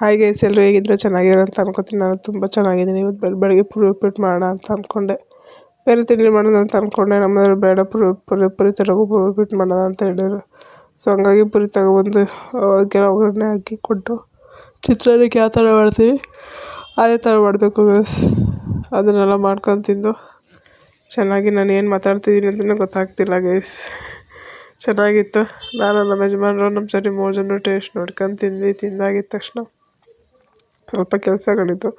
Hi guys ಎಲ್ಲರೂ ಹೇಗಿದ್ರೆ ಚೆನ್ನಾಗಿರೋ ಅಂತ ಅನ್ಕೋತೀನಿ. ನಾನು ತುಂಬ ಚೆನ್ನಾಗಿದ್ದೀನಿ. ಇವತ್ತು ಬೆಳ, ಬೆಳಗ್ಗೆ ಪುರಿ ಉಪ್ಪಿಟ್ಟು ಮಾಡೋಣ ಅಂತ ಅಂದ್ಕೊಂಡೆ ಬೇರೆ ತಿಂಡಿ ಮಾಡೋಣ ಅಂತ ಅಂದ್ಕೊಂಡೆ ನಮ್ಮದ್ರಲ್ಲಿ ಬೇಡ, ಪುರಿ ಪುರಿ ಪುರಿ ತರಗು ಪುರಿ ಉಪ್ಪಿಟ್ಟು ಮಾಡೋಣ ಅಂತ ಹೇಳಿದ್ರು. ಸೊ ಹಂಗಾಗಿ ಪುರಿ ತಗೊಬಂದು ಅದಕ್ಕೆಲ್ಲ ಒಗ್ಗರಣೆ ಹಾಕಿ ಕೊಟ್ಟು ಚಿತ್ರಾನ್ನಕ್ಕೆ ಯಾವ ಥರ ಮಾಡ್ತೀವಿ? ಅದೇ ಥರ ಮಾಡಬೇಕು ಗೈಸ್ ಅದನ್ನೆಲ್ಲ ಮಾಡ್ಕೊಂಡು ತಿಂದು, ಚೆನ್ನಾಗಿ ನಾನು ಏನು ಮಾತಾಡ್ತಿದ್ದೀನಿ ಅಂತಲೂ ಗೊತ್ತಾಗ್ತಿಲ್ಲ ಗೈಸ್ ಚೆನ್ನಾಗಿತ್ತು. ನಾನು ನಮ್ಮ ಯಜಮಾನರು, ನಮ್ಮ ಸರಿ ಮೂರು ಜನ ಟೇಸ್ಟ್ ನೋಡ್ಕೊಂಡು ತಿಂದ್ವಿ ತಿಂದಾಗಿದ್ದ ತಕ್ಷಣ. ಸ್ವಲ್ಪ ಕೆಲಸಗಳಿದ್ದು.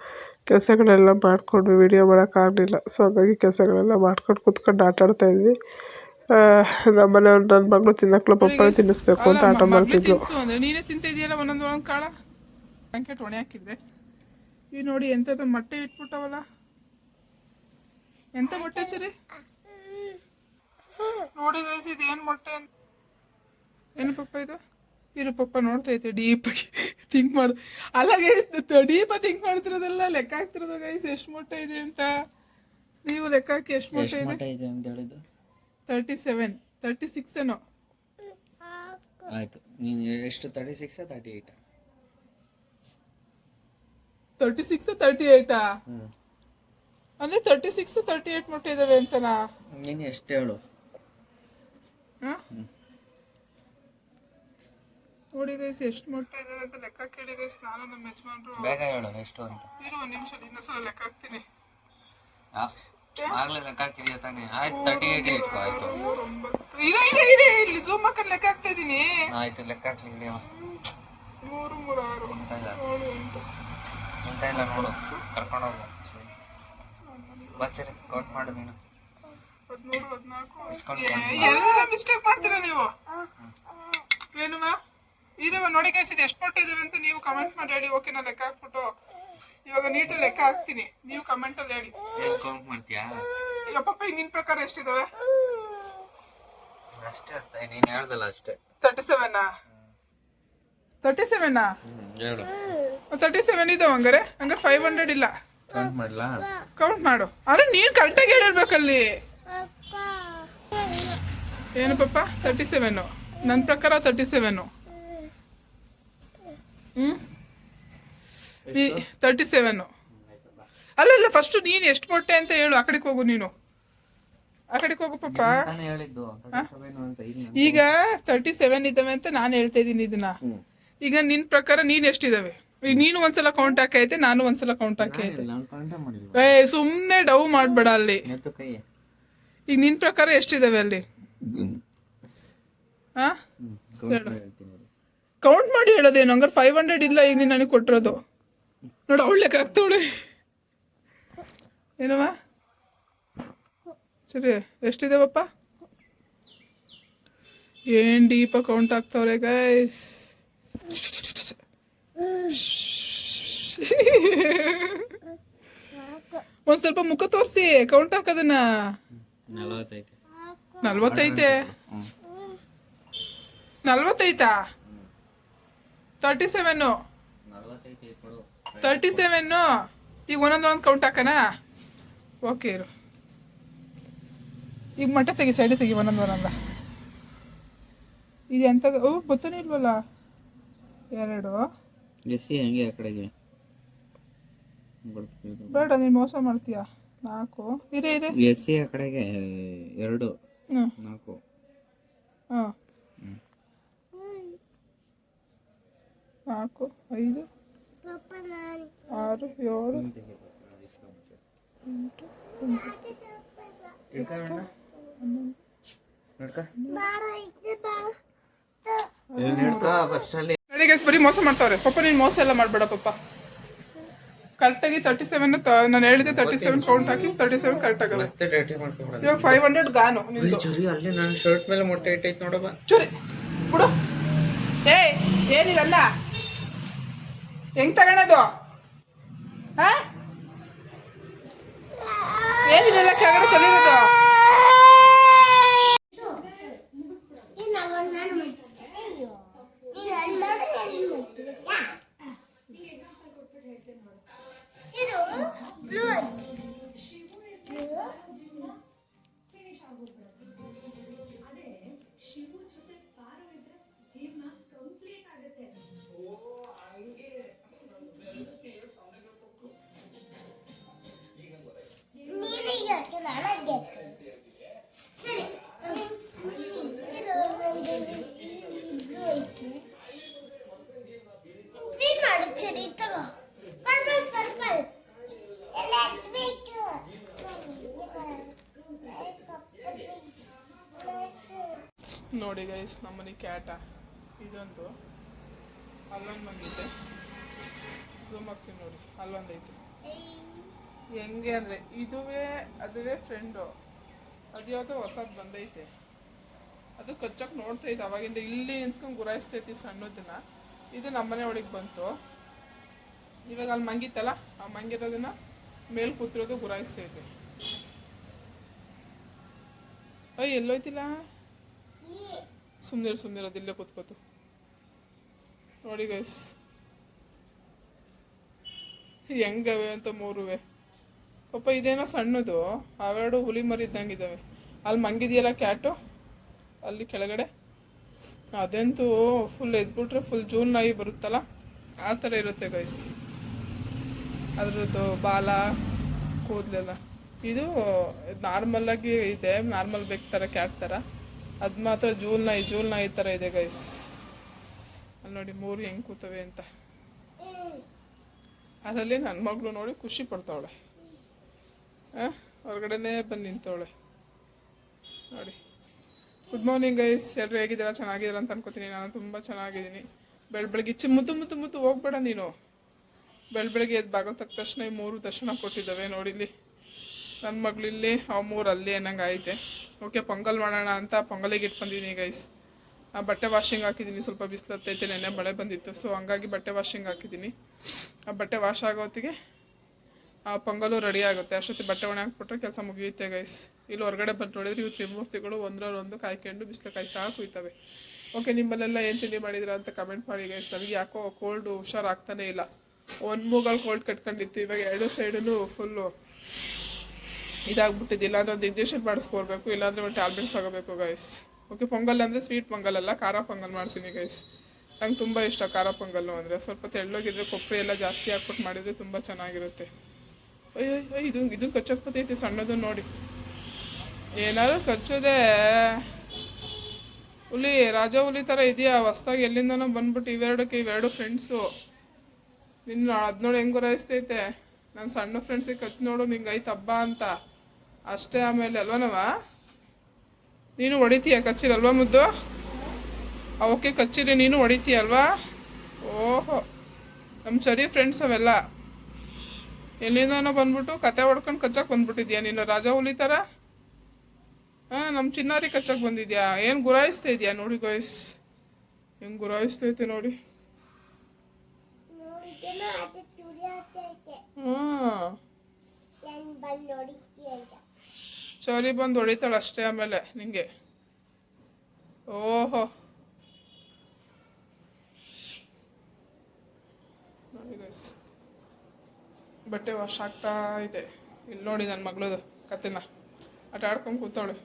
ಕೆಲಸಗಳೆಲ್ಲ ಮಾಡಿಕೊಂಡು ವೀಡಿಯೋ ಮಾಡೋಕ್ಕಾಗಲಿಲ್ಲ ಸೊ ಹಾಗಾಗಿ ಕೆಲಸಗಳೆಲ್ಲ ಮಾಡ್ಕೊಂಡು ಕೂತ್ಕೊಂಡು ಆಟ ಆಡ್ತಾ ಇದ್ವಿ. ನಮ್ಮನೆ ನನ್ನ ಮಗಳು ತಿನ್ನಕ್ಲ ಪಪ್ಪ ತಿನ್ನಿಸ್ಬೇಕು ಅಂತ ಆಟ ಮಾಡ್ತಿದ್ಲು. ಅಂದ್ರೆ ನೀನೇ ತಿಂತಿದ್ಯಲ್ಲ ಒಂದೊಂದು ಒಂದೊಂದು ಕಾಳ? ಬ್ಯಾಂಕೆಟ್ ಹೊಣೆ ಹಾಕಿದ್ದೆ. ಈ ನೋಡಿ ಎಂಥದ್ದು ಮೊಟ್ಟೆ ಇಟ್ಬಿಟ್ಟವಲ್ಲ ಎಂಥ ಮೊಟ್ಟೆ ಚರಿ? ನೋಡಿ ಗೈಸ್ ಇದು ಏನು ಮೊಟ್ಟೆ ಅಂತ. ಏನು ಪಪ್ಪ ಇದು? ಇರು ಪಪ್ಪ ನೋಡ್ತಾ ಐತೆ ಡೀಪಾಗಿ ಥಿಂಕ್ ಮಾಡ್ ಅಲ್ಲ ಗೈಸ್ ತಡೀಪ ಥಿಂಕ್ ಮಾಡ್ತಿರೋದಲ್ಲ ಲೆಕ್ಕ ಹಾಕ್ತಿರೋದು ಗೈಸ್ ಎಷ್ಟು ಮೊಟ್ಟ ಇದೆ ಅಂತ. ನೀವು ಲೆಕ್ಕ ಹಾಕಿ ಎಷ್ಟು ಮೊಟ್ಟ ಇದೆ? ಅಂತ ಹೇಳಿದ್ದು? ತರ್ಟಿ ಸೆವೆನ್ ತರ್ಟಿ ಸಿಕ್ಸ್ ಏನೋ. ಆಯ್ತು. ನೀನು ಎಷ್ಟು thirty six thirty eight thirty six thirty ಏಯ್ಟಾ ಅಂದ್ರೆ ತರ್ಟಿ ಸಿಕ್ಸ್ ತರ್ಟಿ ಏಟ್ ಮೊಟ್ಟೆ ಇದಾವೆ ಅಂತನಾ ನೀನು ಎಷ್ಟು ಹೇಳು? ಹ? ನೋಡಿ ಗೈಸ್ ಎಷ್ಟು ಮೊಟ್ಟೆ ಇದಾವೆ ಅಂತ ಲೆಕ್ಕ ಕೇಳಿ ಗೈಸ್ ನಾನು ನಮ್ಮ ಯಜಮಾನ್ರು. ಬೇಗ ಹೇಳು ಎಷ್ಟು ಅಂತ? ಇರು ಒಂದು ನಿಮಿಷ ಇನ್ನೊಂದ್ಸಲ ಲೆಕ್ಕ ಹಾಕ್ತೀನಿ. ಆಗ್ಲೇ ಲೆಕ್ಕ ಹಾಕಿದೀಯ ತಾನೆ? ಆಯ್ತು ತರ್ಟಿ ಇಟ್ಕೋ ಆಯ್ತು. ಇರೋ ಇದೆ ಇದೆ ಇಲ್ಲಿ ಝೂಮ್ ಹಾಕೊಂಡು ಲೆಕ್ಕ ಹಾಕ್ತಾ ಇದ್ದೀನಿ ಆಯ್ತು ಲೆಕ್ಕ ಹಾಕ್ಲಿ ಹಿಡಿಯವ ಮೂರು ಮೂರು ಆರು. ಅಂತ ಇಲ್ಲ? ಅಂತ ಇಲ್ಲ ನೋಡು. ಕರ್ಕೊಂಡು ಹೋಗು ಬಚ್ಚರಿ ಕೌಂಟ್ ಮಾಡು ನೀನು. ಹದಿಮೂರು ಹದಿನಾಲ್ಕು. ಎಲ್ಲ ಮಿಸ್ಟೇಕ್ ಮಾಡ್ತೀರಾ ನೀವು? ಏನುವ ಇರವ ನೋಡಿ ಗೈಸ್ ಇದು ಎಷ್ಟು ಮೊಟ್ಟೆ ಇದಾವೆ ಅಂತ ನೀವು ಕಮೆಂಟ್ ಮಾಡಿ ಹೇಳಿ. ಓಕೆ ನಾನು ಲೆಕ್ಕ ಹಾಕ್ಬಿಟ್ಟು ಇವಾಗ ನೀಟಾಗಿ ಲೆಕ್ಕ ಹಾಕ್ತೀನಿ. ನೀವು ಕಮೆಂಟಲ್ಲಿ ಹೇಳಿ. ಕೌಂಟ್ ಮಾಡ್ತೀಯಾ? ಈಗ ಪಪ್ಪ ಈಗ ನಿನ್ ಪ್ರಕಾರ ಎಷ್ಟಿದಾವೆ? ಅಷ್ಟೇ ಅರ್ಥ ನೀನು ಹೇಳ್ದಲ್ಲ ಅಷ್ಟೇ. ತರ್ಟಿ ತರ್ಟಿ ಸೆವೆನ್ನಾ ಹೇಳು. ತರ್ಟಿ ಸೆವೆನ್ ಇದಾವೆ ಹಂಗಾರೆ? ಹಂಗಾರೆ ಫೈವ್ ಹಂಡ್ರೆಡ್ ಇಲ್ಲ. ಕೌಂಟ್ ಮಾಡಲಾ? ಕೌಂಟ್ ಮಾಡು. ಅರೆ ನೀನು ಕರೆಕ್ಟಾಗಿ ಹೇಳಿರ್ಬೇಕಲ್ಲಿ ಏನು ಪಪ್ಪ? ತರ್ಟಿ ಸೆವೆನು ನನ್ನ ಪ್ರಕಾರ ತರ್ಟಿ ಸೆವೆನು ಹ್ಞೂ ತರ್ಟಿ ಸೆವೆನ್ ಅಲ್ಲ ಅಲ್ಲ ಫಸ್ಟು ನೀನು ಎಷ್ಟು ಮೊಟ್ಟೆ ಅಂತ ಹೇಳು ಆ ಕಡೆಗೆ ಹೋಗು ನೀನು. ಆ ಕಡೆಗೆ ಹೋಗು ಅಂತ ಈಗ ತರ್ಟಿ ಸೆವೆನ್ ಇದ್ದಾವೆ ಅಂತ ನಾನು ಹೇಳ್ತಾ ಇದ್ದೀನಿ ಇದನ್ನ. ಈಗ ನಿನ್ ಪ್ರಕಾರ ನೀನು ಎಷ್ಟಿದಾವೆ ಈಗ ನೀನು ಒಂದ್ಸಲ ಕೌಂಟ್ ಹಾಕೈತೆ ನಾನು ಒಂದ್ಸಲ ಕೌಂಟ್ ಹಾಕೈತೆ ಏ ಸುಮ್ಮನೆ ಡವ್ ಮಾಡಬೇಡ ಅಲ್ಲಿ. ಈಗ ನಿನ್ ಪ್ರಕಾರ ಎಷ್ಟಿದಾವೆ ಅಲ್ಲಿ? ಹಾ? ಕೌಂಟ್ ಮಾಡಿ ಹೇಳೋದೇನು ಹಂಗಾರೆ ಫೈವ್ ಹಂಡ್ರೆಡ್ ಇಲ್ಲ ಈಗ ನೀನು ನನಗೆ ಕೊಟ್ಟಿರೋದು. ನೋಡು ಅವಳು ಲೆಕ್ಕ ಆಗ್ತಾವಳೆ ಏನವ ಸರಿ ಎಷ್ಟಿದಾವಪ್ಪ? ಏನು ಡೀಪ ಕೌಂಟ್ ಆಗ್ತಾವ್ರೆ ಗೈಸ್ ಒಂದ್ ಸ್ವಲ್ಪ ಮುಖ ತೋರಿಸಿ ಕೌಂಟ್ ಹಾಕೋದನ್ನ. ನಲವತ್ತೈತೆ. ನಲ್ವತ್ತೈತೆ? ನಲ್ವತ್ತೈತಾ? ತರ್ಟಿ ಸೆವೆನ್ನು ತರ್ಟಿ ಸೆವೆನ್ನು ಈಗ ಒಂದೊಂದು ಒಂದು ಕೌಂಟ್ ಹಾಕೋಣ ಓಕೆ ಇರು. ಈಗ ಮಟ್ಟ ತೆಗಿ ಸೈಡ್ ತೆಗಿ ಒಂದೊಂದು ಒಂದೊಂದ. ಇದು ಎಂತ ಓ ಗೊತ್ತನೇ ಇಲ್ವಲ್ಲ? ಎರಡು. ಸಿ ಹಂಗೆ ಆ ಕಡೆಗೆ. ಬೇಡ ನೀನು ಮೋಸ ಮಾಡ್ತೀಯಾ? ನಾಲ್ಕು. ಇರೇ ಇರೇ. ಸಿ ಆ ಕಡೆಗೆ ಎರಡು. ನಾಲ್ಕು. ಹಾಂ ನಾಲ್ಕು ಐದು ಆರು ಏಳು ಬರೀ ಮೋಸ ಮಾಡ್ತಾವ್ರೆ. ಪಪ್ಪ ನೀನು ಮೋಸ ಎಲ್ಲ ಮಾಡಬೇಡ ಕರೆಕ್ಟ್ ಕರೆಕ್ಟಾಗಿ ತರ್ಟಿ ಸೆವೆನ್ ನಾನು ಹೇಳಿದೆ ತರ್ಟಿ ಸೆವೆನ್ ಕೌಂಟ್ ಹಾಕಿ ತರ್ಟಿ ಸೆವೆನ್ ಕರೆಕ್ಟ್ ಆಗಲ್ಲ ಇವಾಗ ಫೈವ್ ಹಂಡ್ರೆಡ್ ಗಾನು ಚುರಿ ಅಲ್ಲಿ ನನ್ನ ಶರ್ಟ್ ಮೇಲೆ ಮೊಟ್ಟೆ ಇಟ್ಟೈತೆ ನೋಡಪ್ಪ. ಚೂರಿ. ಬಿಡು. ಏಯ್ ಏನಿದಲ್ಲ ಹೆಂಗ್ ತಗೊಳೋದು? ಹಾ? ಏನಿದೆಲ್ಲ ಕೆಳಗಡೆ ಚಲಿರೋದು ನೋಡಿ ಗೈಸ್ ನಮ್ಮನೆ ಕ್ಯಾಟ ಇದೊಂದು. ಅಲ್ಲೊಂದು ಬಂದಿದೆ ಝೂಮ್ ಹಾಕ್ತೀನಿ ನೋಡಿ. ಅಲ್ಲೊಂದೈತೆ. ಹೆಂಗೆ ಅಂದರೆ, ಇದುವೇ, ಅದುವೇ ಫ್ರೆಂಡು ಅದು ಯಾವುದೋ ಹೊಸದು ಬಂದೈತೆ. ಅದು ಕಚ್ಚಕ್ಕೆ ನೋಡ್ತಾ ಇದ್ದೆ ಅವಾಗಿಂದ. ಇಲ್ಲಿ ನಿಂತ್ಕೊಂಡು ಗುರಾಯಿಸ್ತೈತಿ ಸಣ್ಣದನ್ನ ಇದು ನಮ್ಮನೆ ಒಳಗೆ ಬಂತು. ಇವಾಗ ಅಲ್ಲಿ ಮಂಗಿತ್ತಲ್ಲ, ಆ ಮಂಗಿರೋದನ್ನ ಮೇಲೆ ಕೂತಿರೋದು ಗುರಾಯಿಸ್ತೈತೆ. ಅಯ್ಯ ಎಲ್ಲೋಯ್ತಿಲ್ಲ? ಸುಮ್ಮನೆ ಸುಮ್ಮನೆ ಅದಿಲ್ಲೇ ಕೂತ್ಕೋತು ನೋಡಿ ಗೈಸ್ ಹೆಂಗವೆ ಅಂತ ಮೂರುವೆ. ಪಾಪ ಇದೇನೋ ಸಣ್ಣದು, ಅವೆರಡು ಹುಲಿ ಮರಿ ಇದ್ದಂಗಿದ್ದಾವೆ ಅಲ್ಲಿ ಮಂಗಿದೆಯಲ್ಲ ಕ್ಯಾಟು? ಅಲ್ಲಿ ಕೆಳಗಡೆ? ಅದಂತೂ ಫುಲ್ ಎದ್ಬಿಟ್ರೆ ಫುಲ್ ಜೂನ್ ನಾಯಿ ಬರುತ್ತಲ್ಲ? ಆ ಥರ ಇರುತ್ತೆ ಗೈಸ್ ಅದರದ್ದು ಬಾಲ, ಕೂದಲೆಲ್ಲ. ಇದು ನಾರ್ಮಲಾಗಿ ಇದೆ ನಾರ್ಮಲ್ ಬೇಕು ಥರ ಕ್ಯಾಟ್ ಥರ. ಅದು ಮಾತ್ರ ಜೂಲ್ ನಾಯಿ ಜೂಲ್ ನಾಯಿ ಥರ ಇದೆ ಗೈಸ್ ಅಲ್ಲಿ ನೋಡಿ, ಮೂರು ಹೆಂಗೆ ಕೂತವೆ ಅಂತ. ಅದರಲ್ಲಿ ನನ್ನ ಮಗಳು ನೋಡಿ ಖುಷಿ ಪಡ್ತಾವಳೆ. ಹಾಂ ಹೊರಗಡೆನೇ ಬಂದು ನಿಂತವಳೆ. ನೋಡಿ. ಗುಡ್ ಮಾರ್ನಿಂಗ್ ಗೈಸ್ ಎಲ್ಲರೂ ಹೇಗಿದ್ದೀರಾ? ಚೆನ್ನಾಗಿದ್ದೀರಾ ಅಂತ ಅನ್ಕೋತೀನಿ. ನಾನು ತುಂಬ ಚೆನ್ನಾಗಿದ್ದೀನಿ. ಬೆಳ ಬೆಳಗ್ಗೆ ಚಿ ಮುತ್ತು ಮುತ್ತು ಮುತ್ತು ಹೋಗ್ಬೇಡ ನೀನು. ಬೆಳ ಬೆಳಗ್ಗೆ ಎದ್ದು ಬಾಗಲ್ ತಕ್ಕ ತಕ್ಷಣ ಈ ಮೂರು ದರ್ಶನ ಕೊಟ್ಟಿದ್ದಾವೆ ನೋಡಿಲ್ಲಿ ನನ್ನ ಮಗಳಿಲ್ಲಿ ಅವು ಮೂರು ಅಲ್ಲಿ ಅನ್ನಂಗೆ ಐತೆ ಓಕೆ, ಪೊಂಗಲ್ ಮಾಡೋಣ ಅಂತ ಪೊಂಗಲಿಗೆ ಇಟ್ಕೊಂಡಿದ್ದೀನಿ ಗೈಸ್ ಬಟ್ಟೆ ವಾಷಿಂಗ್ ಹಾಕಿದ್ದೀನಿ ಸ್ವಲ್ಪ ಬಿಸಿಲು ಹತ್ತೈತೆ ನೆನ್ನೆ ಮಳೆ ಬಂದಿತ್ತು ಸೊ ಹಂಗಾಗಿ ಬಟ್ಟೆ ವಾಷಿಂಗ್ ಹಾಕಿದ್ದೀನಿ ಆ ಬಟ್ಟೆ ವಾಶ್ ಆಗೋ ಹೊತ್ತಿಗೆ ಆ ಪೊಂಗಲು ರೆಡಿ ಆಗುತ್ತೆ. ಅಷ್ಟೊತ್ತಿ ಬಟ್ಟೆ ಒಣ ಹಾಕ್ಬಿಟ್ರೆ ಕೆಲಸ ಮುಗಿಯುತ್ತೆ ಗೈಸ್ ಇಲ್ಲಿ ಹೊರಗಡೆ ಬಂದು ನೋಡಿದ್ರೆ ಇವು ತ್ರಿಮೂರ್ತಿಗಳು ಒಂದರಲ್ಲೊಂದು ಕಾಯ್ಕೊಂಡು ಬಿಸಿಲು ಕಾಯಿಸ್ತಾ ಕುಯ್ತವೆ. ಓಕೆ ನಿಮ್ಮಲ್ಲೆಲ್ಲ ಏನು ತಿಂಡಿ ಮಾಡಿದ್ರ ಅಂತ ಕಮೆಂಟ್ ಮಾಡಿ ಗೈಸ್ ನನಗೆ ಯಾಕೋ ಕೋಲ್ಡು ಹುಷಾರಾಗ್ತಾನೆ ಇಲ್ಲ. ಒಂದು ಮೂಗಲ್ಲಿ ಕೋಲ್ಡ್ ಕಟ್ಕೊಂಡಿತ್ತು, ಇವಾಗ ಎರಡು ಸೈಡೂ ಫುಲ್ಲು ಇದಾಗ್ಬಿಟ್ಟಿದ್ದು ಇಲ್ಲಾಂದ್ರೆ ಒಂದು ಇಂಜೆಕ್ಷನ್ ಮಾಡಿಸ್ಕೊಳ್ಬೇಕು ಇಲ್ಲಾಂದ್ರೆ ಒಂದು ಟ್ಯಾಬ್ಲೆಟ್ಸ್ ತಗೋಬೇಕು ಗೈಸ್ ಓಕೆ ಪೊಂಗಲ್ ಅಂದರೆ ಸ್ವೀಟ್ ಪೊಂಗಲ್ ಅಲ್ಲ, ಖಾರ ಪೊಂಗಲ್ ಮಾಡ್ತೀನಿ ಗೈಸ್ ನಂಗೆ ತುಂಬ ಇಷ್ಟ ಖಾರ ಪೊಂಗಲ್ಲು ಅಂದರೆ. ಸ್ವಲ್ಪ ತೆಳ್ಳೋಗಿದ್ರೆ ಕೊಬ್ಬರಿ ಎಲ್ಲ ಜಾಸ್ತಿ ಹಾಕ್ಬಿಟ್ಟು ಮಾಡಿದರೆ ತುಂಬ ಚೆನ್ನಾಗಿರುತ್ತೆ. ಅಯ್ಯೋ ಇದು ಇದು ಕಚ್ಚೋಕ್ ಬತ್ತೈತಿ ಸಣ್ಣದು ನೋಡಿ. ಏನಾದ್ರು ಕಚ್ಚೋದೆ. ಹುಲಿ, ರಾಜ ಹುಲಿ ಥರ ಇದೆಯಾ? ಹೊಸ್ದಾಗಿ ಎಲ್ಲಿಂದನೋ ಬಂದ್ಬಿಟ್ಟು ಇವೆರಡಕ್ಕೆ ಇವೆರಡು ಫ್ರೆಂಡ್ಸು ನಿನ್ನ ಅದು ನೋಡಿ ಹೆಂಗೆ ಗುರಾಯಿಸ್ತೈತೆ? ನನ್ನ ಸಣ್ಣ ಫ್ರೆಂಡ್ಸಿಗೆ ಕಚ್ಚಿ ನೋಡು, ನಿಂಗೆ ಐತೆ ಹಬ್ಬ ಅಂತ. ಅಷ್ಟೇ ಆಮೇಲೆ ಅಲ್ವನವ ನೀನು ಹೊಡಿತೀಯ ಕಚ್ಚಿರಲ್ವಾ ಮುದ್ದು? ಅವಕ್ಕೆ ಕಚ್ಚಿರಿ ನೀನು ಹೊಡಿತೀಯ ಅಲ್ವಾ? ಓಹೋ ನಮ್ಮ ಸರಿ ಫ್ರೆಂಡ್ಸ್ ಅವೆಲ್ಲ. ಎಲ್ಲಿಂದನೋ ಬಂದ್ಬಿಟ್ಟು ಕತೆ ಹೊಡ್ಕೊಂಡು ಕಚ್ಚಕ್ಕೆ ಬಂದ್ಬಿಟ್ಟಿದ್ಯಾ ನೀನು ರಾಜ ಹುಲಿ ಥರ ಹಾಂ ನಮ್ಮ ಚಿನ್ನಾರಿ ಕಚ್ಚಕ್ಕೆ ಬಂದಿದ್ಯಾ? ಏನು ಗುರಾಯಿಸ್ತಾ ಇದೆಯಾ ನೋಡಿ ಗಾಯ್ಸ್ ಹೆಂಗೆ ಗುರಾಯಿಸ್ತೈತೆ ನೋಡಿ. ಹಾಂ. ನಾನು ಬಂದು ಹೊಡಿತಾಳೆ ಅಷ್ಟೇ ಆಮೇಲೆ ನಿಂಗೆ. ಓಹೋ. ಬಟ್ಟೆ ವಾಶ್ ಆಗ್ತಾ ಇದೆ. ಇಲ್ಲಿ ನೋಡಿ ನನ್ನ ಮಗಳದು ಕತೆನ ಆಟ ಆಡ್ಕೊಂಡು ಕೂತಾಳೆ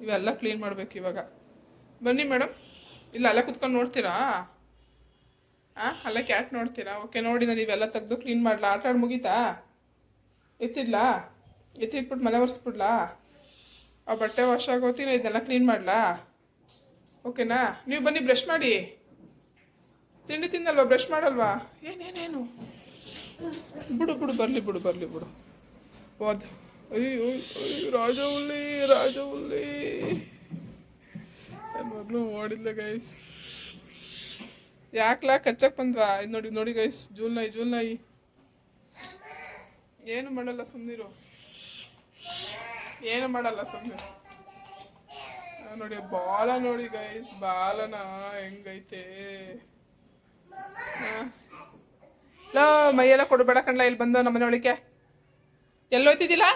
ಇವೆಲ್ಲ ಕ್ಲೀನ್ ಮಾಡ್ಬೇಕು ಇವಾಗ. ಬನ್ನಿ ಮೇಡಮ್ ಇಲ್ಲ, ಅಲ್ಲೇ ಕುತ್ಕೊಂಡು ನೋಡ್ತೀರಾ? ಹಾಂ ಅಲ್ಲೇ ಕ್ಯಾಟ್ ನೋಡ್ತೀರಾ? ಓಕೆ ನೋಡಿ ನಾನು ಇವೆಲ್ಲ ತೆಗೆದು ಕ್ಲೀನ್ ಮಾಡಲಾ? ಆಟ ಆಡಿ ಮುಗೀತಾ? ಎತ್ತಿಡ್ಲಾ? ಎತ್ತಿಟ್ಬಿಟ್ಟು ಮನೆ ಒರೆಸ್ಬಿಡ್ಲಾ? ಆ ಬಟ್ಟೆ ವಾಶ್ ಆಗೋತಿನ ಇದನ್ನೆಲ್ಲ ಕ್ಲೀನ್ ಮಾಡಲಾ? ಓಕೆನಾ ನೀವು ಬನ್ನಿ ಬ್ರಷ್ ಮಾಡಿ. ತಿಂಡಿ ತಿನ್ನಲ್ವಾ ಬ್ರಷ್ ಮಾಡಲ್ವಾ? ಏನೇನೇನು ಬಿಡು ಬಿಡು, ಬರಲಿ ಬಿಡು ಬರಲಿ, ಬಿಡು. ಓದ್ ಅಯ್ಯೋ ರಾಜ ಹುಲಿ ರಾಜ ಹುಲಿ. ಮಗ್ಳು ಮಗಳು ಓಡಿದ್ಲ ಗೈಸ್ ಯಾಕ್ಲಾ ಕಚ್ಚಕ್ಕೆ ಬಂದ್ವಾ? ಇದು ನೋಡಿ ನೋಡಿ ಗೈಸ್ ಜೂಲ್ ನಾಯಿ ಜೂಲ್ ನಾಯಿ ಏನು ಮಾಡಲ್ಲ ಸುಮ್ಮನಿರು ಏನು ಮಾಡಲ್ಲ ಸುಮ್ಮನೆ ನೋಡಿ, ಬಾಲ ನೋಡಿ ಗೈಸ್ ಬಾಲನ ಹೆಂಗೈತೆ. ಲೋ, ಮೈಯೆಲ್ಲ ಕೊಡಬೇಡ ಕಣ್ಲ, ಇಲ್ಲಿ ಬಂದು ನಮ್ಮನೆ ಎಲ್ಲಿ ಎಲ್ಲೋಯ್ತಿದ್ದಿಲ್ಲ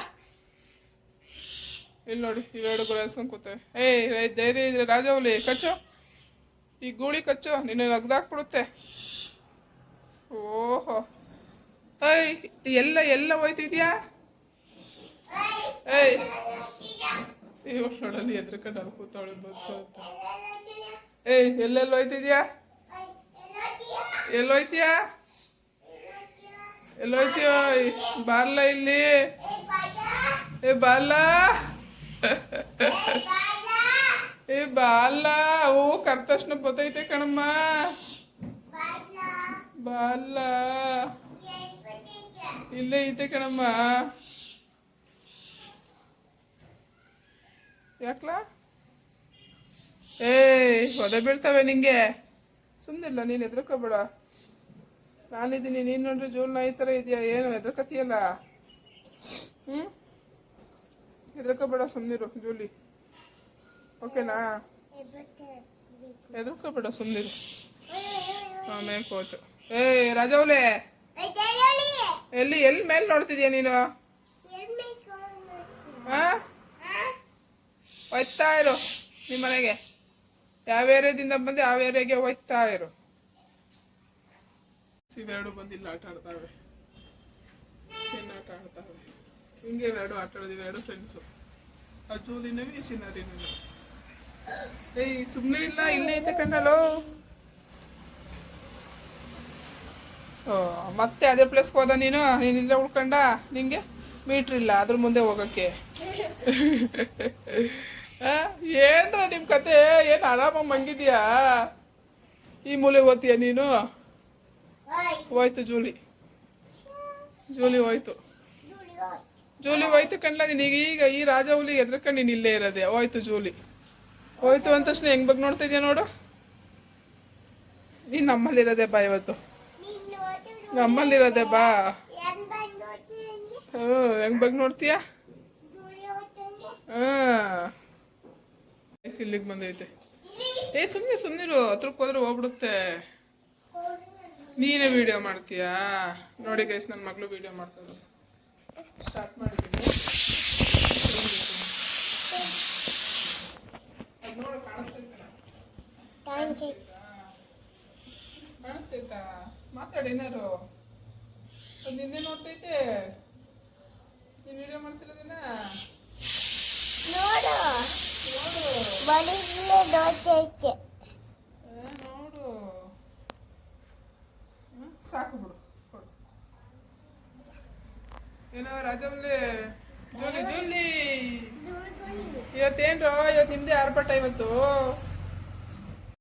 ಇಲ್ಲಿ ನೋಡಿ ಇವೆರಡು ಗುರಾಯಿಸ್ಕೊಂಡು ಕೂತೇವೆ ಏಯ್ ಧೈರ್ಯ ಇದ್ರೆ ರಾಜವಲಿ ಕಚ್ಚು. ಈ ಗೂಳಿ ಕಚ್ಚು, ನಿನ್ನ ನಗ್ದಾಕ್ಬಿಡುತ್ತೆ ಓಹೋ. ಏಯ್, ಎಲ್ಲ ಎಲ್ಲ ಹೋಯ್ತಿದ್ಯಾ? ಏಯ್ ಇವ್ ನೋಡಲ್ಲಿ ಎದ್ರಕಂಡು ಅಲ್ಲಿ ಕೂತವಳೆ ಬಂತು ಅಂತ ಏಯ್ ಎಲ್ಲೆಲ್ಲ ಹೋಯ್ತಿದ್ಯಾ ಎಲ್ಲೋಯ್ತೀಯಾ ಎಲ್ಲೋಯ್ತೀಯೋ ಬಾರ್ಲ ಇಲ್ಲಿ ಏ ಬಾರ್ಲ ಏ ಬಾರ್ಲ ಓ ಕರ್ದ ತಕ್ಷಣ ಬತ್ತೈತೆ ಕಣಮ್ಮ ಬಾಲ ಇಲ್ಲೇ ಐತೆ ಕಣಮ್ಮ ಯಾಕ್ಲಾ? ಏಯ್ ಒದೆ ಬೀಳ್ತವೆ ನಿಂಗೆ. ಸುಮ್ಮನಿಲ್ಲ ನೀನು ಎದ್ರಕೋಬೇಡ. ನಾನಿದ್ದೀನಿ ನೀನು ನೋಡ್ರಿ ಜೋಲ್ನ ಈ ಥರ ಇದೆಯಾ? ಏನು ಎದ್ರಕತಿಯಲ್ಲ ಹ್ಞೂ ಎದ್ರಕೋಬೇಡ ಸುಮ್ಮನಿರು ಜೂಲಿ. ಓಕೆನಾ? ಎದ್ರಕೋಬೇಡ ಸುಮ್ಮನಿರು ಆಮೇಲೆ ಕೋತು. ಏ ರಾಜೌಲೆ ಎಲ್ಲಿ ಎಲ್ಲಿ ಮೇಲೆ ನೋಡ್ತಿದ್ಯಾ ನೀನು? ಹಾ ಹೋಯ್ತಾ ಇರು ನಿಮ್ಮ ಮನೆಗೆ ಯಾವ ಏರಿಯಾದಿಂದ ಬಂದು ಯಾವ ಏರಿಯಾಗೆ ಒಯ್ತಾ ಇರು. ಇವೆರಡು ಬಂದಿಲ್ಲ ಆಟ ಆಡ್ತಾವೆ. ಚಿನ್ನ ಆಟ ಆಡ್ತಾವೆ. ಹಿಂಗೆ ಇವೆರಡು ಆಟ ಆಡೋದು ಎರಡು ಫ್ರೆಂಡ್ಸು ಅಜ್ಜೂಲಿನವಿ ಚಿನ್ನರಿನವಿ ಏಯ್ ಸುಮ್ಮನೆ ಇಲ್ಲ, ಇಲ್ಲೇ ಐತೆ ಕಂಡಲೋ ಮತ್ತೆ ಅದೇ ಪ್ಲೇಸ್ಗೆ ಹೋದ ನೀನು? ನೀನು ಇಲ್ಲೇ ಉಳ್ಕೊಂಡ? ನಿಂಗೆ? ಮೀಟ್ರ್ ಇಲ್ಲ, ಅದ್ರ ಮುಂದೆ ಹೋಗಕ್ಕೆ. ಏನ್ರ ನಿಮ್ಮ ಕತೆ? ಏನು ಆರಾಮಾಗಿ ಮಂಗಿದ್ಯಾ? ಈ ಮೂಲೆ ಓದ್ತೀಯ ನೀನು? ಹೋಯ್ತು ಜೂಲಿ. ಜೂಲಿ ಹೋಯ್ತು. ಜೂಲಿ ಹೋಯ್ತು ಕಣ್ಲ ನೀನೀಗ ಈಗ ಈ ರಾಜ ಹುಲಿ ಎದ್ರಕಂಡು ನೀನು ಇಲ್ಲೇ ಇರೋದೆ. ಹೋಯ್ತು ಜೂಲಿ. ಹೋಯ್ತು ಅಂದ ತಕ್ಷಣ ಹೆಂಗ್ ಬಗ್ಗೆ ನೋಡ್ತಾ ಇದೀಯ ನೋಡು. ನೀನು ನಮ್ಮಲ್ಲಿರೋದೆ ಬಾ ಇವತ್ತು. ನಮ್ಮಲ್ಲಿರೋದೆ ಬಾ. ಹ್ಞೂ ಹೆಂಗ್ ಬಗ್ಗೆ ನೋಡ್ತೀಯ? ಹಾಂ ಇಲ್ಲಿಗೆ ಬಂದೈತೆ. ಏ ಸುಮ್ಮನೆ ಸುಮ್ಮನಿರು ಹತ್ರಕ್ಕೆ ಹೋದ್ರೆ ಹೋಗ್ಬಿಡುತ್ತೆ. ನೀನೇ ವಿಡಿಯೋ ಮಾಡ್ತೀಯಾ? ನೋಡಿ ಗೈಸ್ ನನ್ನ ಮಗಳು ವಿಡಿಯೋ ಮಾಡ್ತಾರೆ ಸ್ಟಾರ್ಟ್ ಮಾಡಿದ್ದೀನಿ. ಕಾಣಿಸ್ತೈತೆ ಕಾಣಿಸ್ತೈತಾ ಮಾತಾಡಿ ಏನಾರು ಅದು ನಿನ್ನೆ ನೋಡ್ತೈತೆ. ನೀನು ವಿಡಿಯೋ ಮಾಡ್ತಿರೋದಿನ ನೋಡು. ಬಡಿಗ್ಲೇ ದೋಸೆ ಐತೆ. ನೋಡು ಸಾಕು ಬಿಡು ಏನೋ ರಾಜವಲ್ಲಿ ಜೋಲಿ ಜೂಲಿ. ಇವತ್ತೇನ್ರೋ ಇವತ್ತು ನಿಮ್ದೇ ಆರ್ಭಟ ಇವತ್ತು.